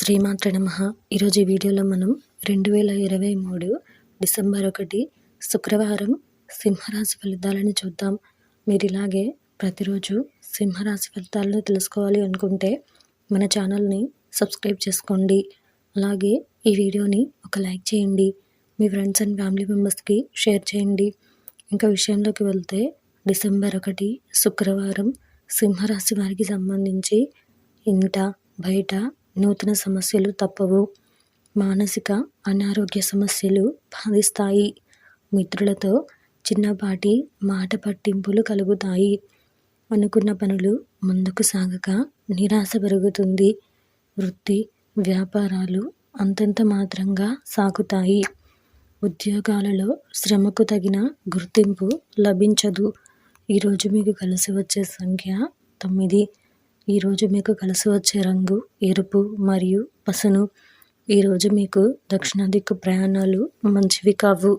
శ్రీమాత్ర నమ. ఈరోజు ఈ వీడియోలో మనం రెండు వేల ఇరవై మూడు డిసెంబర్ ఒకటి శుక్రవారం సింహరాశి ఫలితాలను చూద్దాం. మీరు ఇలాగే ప్రతిరోజు సింహరాశి ఫలితాలను తెలుసుకోవాలి అనుకుంటే మన ఛానల్ని సబ్స్క్రైబ్ చేసుకోండి. అలాగే ఈ వీడియోని ఒక లైక్ చేయండి. మీ ఫ్రెండ్స్ అండ్ ఫ్యామిలీ మెంబర్స్కి షేర్ చేయండి. ఇంకా విషయంలోకి వెళ్తే డిసెంబర్ ఒకటి శుక్రవారం సింహరాశి వారికి సంబంధించి ఇంట బయట నూతన సమస్యలు తప్పవు. మానసిక అనారోగ్య సమస్యలు బాధిస్తాయి మిత్రులతో చిన్నపాటి మాట పట్టింపులు కలుగుతాయి. అనుకున్న పనులు ముందుకు సాగక నిరాశ పెరుగుతుంది. వృత్తి వ్యాపారాలు అంతంత మాత్రంగా సాగుతాయి. ఉద్యోగాలలో శ్రమకు తగిన గుర్తింపు లభించదు. ఈరోజు మీకు కలిసి వచ్చే సంఖ్య తొమ్మిది. ఈరోజు మీకు కలిసి వచ్చే రంగు ఎరుపు మరియు పసును. ఈరోజు మీకు దక్షిణ దిక్కు ప్రయాణాలు మంచివి కావు.